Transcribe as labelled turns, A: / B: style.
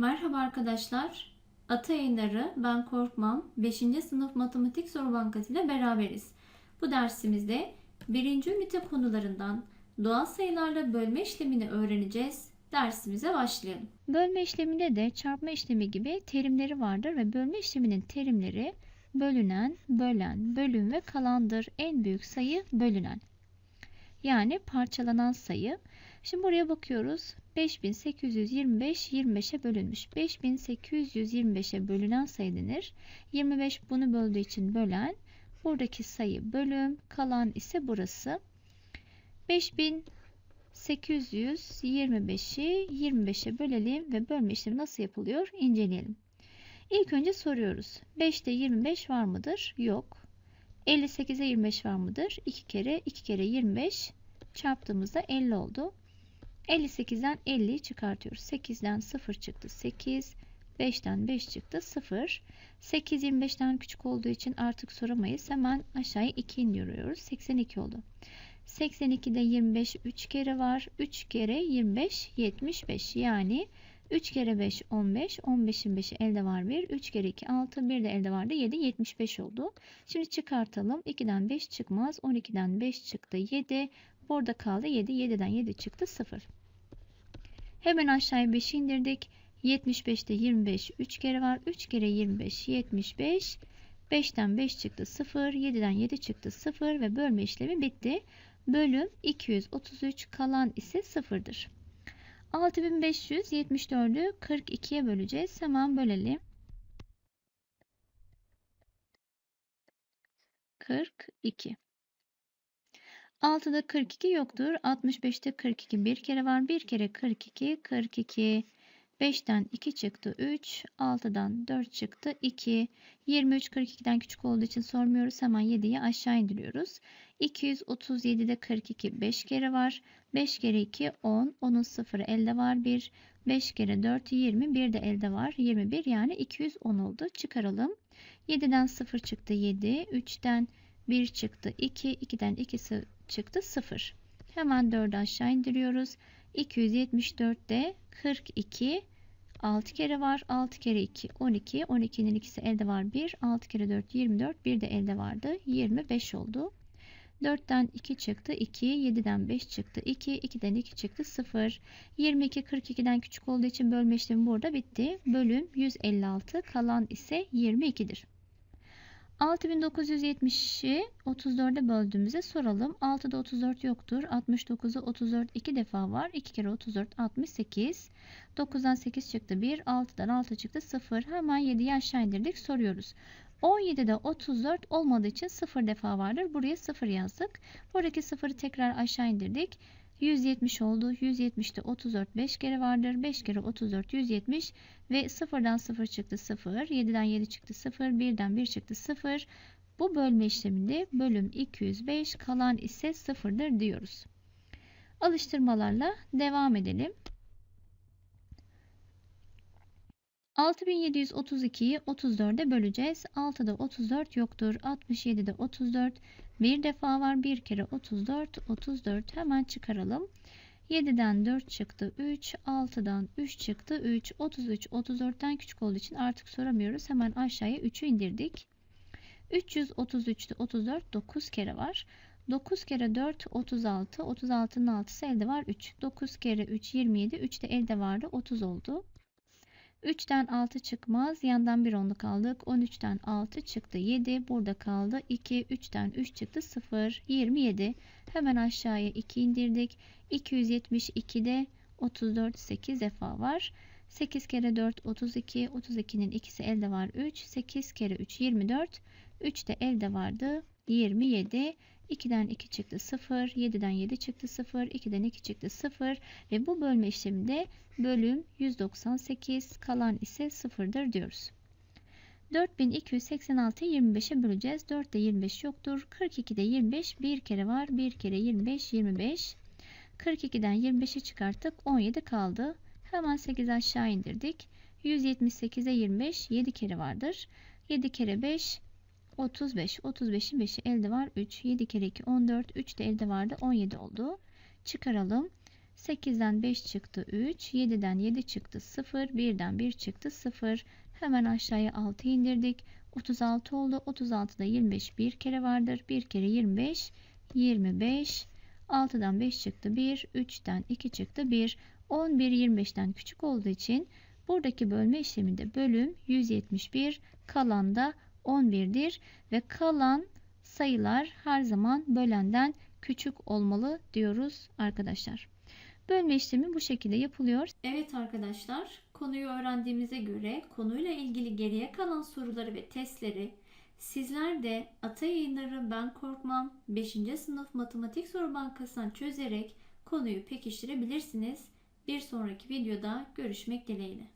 A: Merhaba arkadaşlar. Ata Yayınları Ben Korkmam 5. sınıf matematik soru bankası ile beraberiz. Bu dersimizde 1. ünite konularından doğal sayılarla bölme işlemini öğreneceğiz. Dersimize başlayalım. Bölme işleminde de çarpma işlemi gibi terimleri vardır ve bölme işleminin terimleri bölünen, bölen, bölüm ve kalandır. En büyük sayı bölünen. Yani parçalanan sayı. Şimdi buraya bakıyoruz. 5825 25'e bölünmüş. 5825'e bölünen sayı denir. 25 bunu böldüğü için bölen. Buradaki sayı bölüm. Kalan ise burası. 5825'i 25'e bölelim ve bölme işlemi nasıl yapılıyor inceleyelim. İlk önce soruyoruz. 5'te 25 var mıdır? Yok. 58'e 25 var mıdır? 2 kere 2 kere 25 çarptığımızda 50 oldu. 58'den 50'yi çıkartıyoruz. 8'den 0 çıktı 8. 5'ten 5 çıktı 0. 8 25'ten küçük olduğu için artık soramayız. Hemen aşağıya 2 indiriyoruz. 82 oldu. 82'de 25 3 kere var. 3 kere 25 75 yani 3 kere 5 15. 15'in 5'i elde var 1. 3 kere 2 6. 1 de elde vardı 7. 75 oldu. Şimdi çıkartalım. 2'den 5 çıkmaz. 12'den 5 çıktı 7. Burada kaldı 7. 7'den 7 çıktı 0. Hemen aşağıya 5'i indirdik. 75'te 25 3 kere var. 3 kere 25 75. 5'ten 5 çıktı 0. 7'den 7 çıktı 0 ve bölme işlemi bitti. Bölüm 233 kalan ise 0'dır. 6574'ü 42'ye böleceğiz. Hemen bölelim. 42. 6'da 42 yoktur. 65'te 42 bir kere var. Bir kere 42, 42. 5'ten 2 çıktı 3. 6'dan 4 çıktı 2. 23 42'den küçük olduğu için sormuyoruz. Hemen 7'yi aşağı indiriyoruz. 237'de 42 5 kere var. 5 kere 2 10. Onun sıfırı elde var 1. 5 kere 4 20. Bir de elde var 21 yani 210 oldu. Çıkaralım. 7'den 0 çıktı 7. 3'ten 1 çıktı 2. 2'den 2'si çıktı 0. Hemen 4'ü aşağı indiriyoruz. 274'te 42 6 kere var. 6 kere 2 12. 12'nin ikisi elde var 1. 6 kere 4 24. Bir de elde vardı. 25 oldu. 4'ten 2 çıktı 2. 7'den 5 çıktı 2. 2'den 2 çıktı 0. 22 42'den küçük olduğu için bölme işlemi burada bitti. Bölüm 156 kalan ise 22'dir. 6970'i 34'e böldüğümüzde soralım. 6'da 34 yoktur. 69'u 34 2 defa var. 2 kere 34 68. 9'dan 8 çıktı 1. 6'dan 6 çıktı 0. Hemen 7'yi aşağı indirdik. Soruyoruz. 17'de 34 olmadığı için 0 defa vardır. Buraya 0 yazdık. Buradaki 0'ı tekrar aşağı indirdik. 170 oldu. 170'te 34 5 kere vardır. 5 kere 34 170 ve 0'dan 0 çıktı 0. 7'den 7 çıktı 0. 1'den 1 çıktı 0. Bu bölme işleminde bölüm 205 kalan ise 0'dır diyoruz. Alıştırmalarla devam edelim. 6732'yi 34'e böleceğiz. 6'da 34 yoktur. 67'de 34 bir defa var. Bir kere 34 34 hemen çıkaralım. 7'den 4 çıktı 3. 6'dan 3 çıktı 3. 33 34'ten küçük olduğu için artık soramıyoruz. Hemen aşağıya 3'ü indirdik. 333'te 34 9 kere var. 9 kere 4 36. 36'nın 6'sı elde var 3. 9 kere 3 27. 3 de elde vardı 30 oldu. 3'ten 6 çıkmaz. Yandan bir onluk aldık. 13'ten 6 çıktı. 7. Burada kaldı. 2. 3'ten 3 çıktı. 0. 27. Hemen aşağıya 2 indirdik. 272'de 34 8 defa var. 8 kere 4 32. 32'nin ikisi elde var 3. 8 kere 3 24. 3 de elde vardı. 27. 2'den 2 çıktı 0, 7'den 7 çıktı 0, 2'den 2 çıktı 0 ve bu bölme işleminde bölüm 198 kalan ise 0'dır diyoruz. 4286'yı 25'e böleceğiz. 4'te 25 yoktur. 42'de 25 bir kere var. Bir kere 25 25. 42'den 25'i çıkarttık. 17 kaldı. Hemen 8 aşağı indirdik. 178'e 25 7 kere vardır. 7 kere 5 35. 35'in 5'i elde var 3. 7 kere 2 14. 3 de elde vardı 17 oldu. Çıkaralım. 8'den 5 çıktı 3. 7'den 7 çıktı 0. 1'den 1 çıktı 0. Hemen aşağıya 6 indirdik. 36 oldu. 36'da 25 bir kere vardır. 1 kere 25 25. 6'dan 5 çıktı 1. 3'ten 2 çıktı 1. 11 25'ten küçük olduğu için buradaki bölme işleminde bölüm 171 kalan da 11'dir ve kalan sayılar her zaman bölenden küçük olmalı diyoruz arkadaşlar. Bölme işlemi bu şekilde yapılıyor. Evet arkadaşlar, konuyu öğrendiğimize göre konuyla ilgili geriye kalan soruları ve testleri sizler de Ata Yayınları Ben Korkmam 5. sınıf matematik soru bankasından çözerek konuyu pekiştirebilirsiniz. Bir sonraki videoda görüşmek dileğiyle.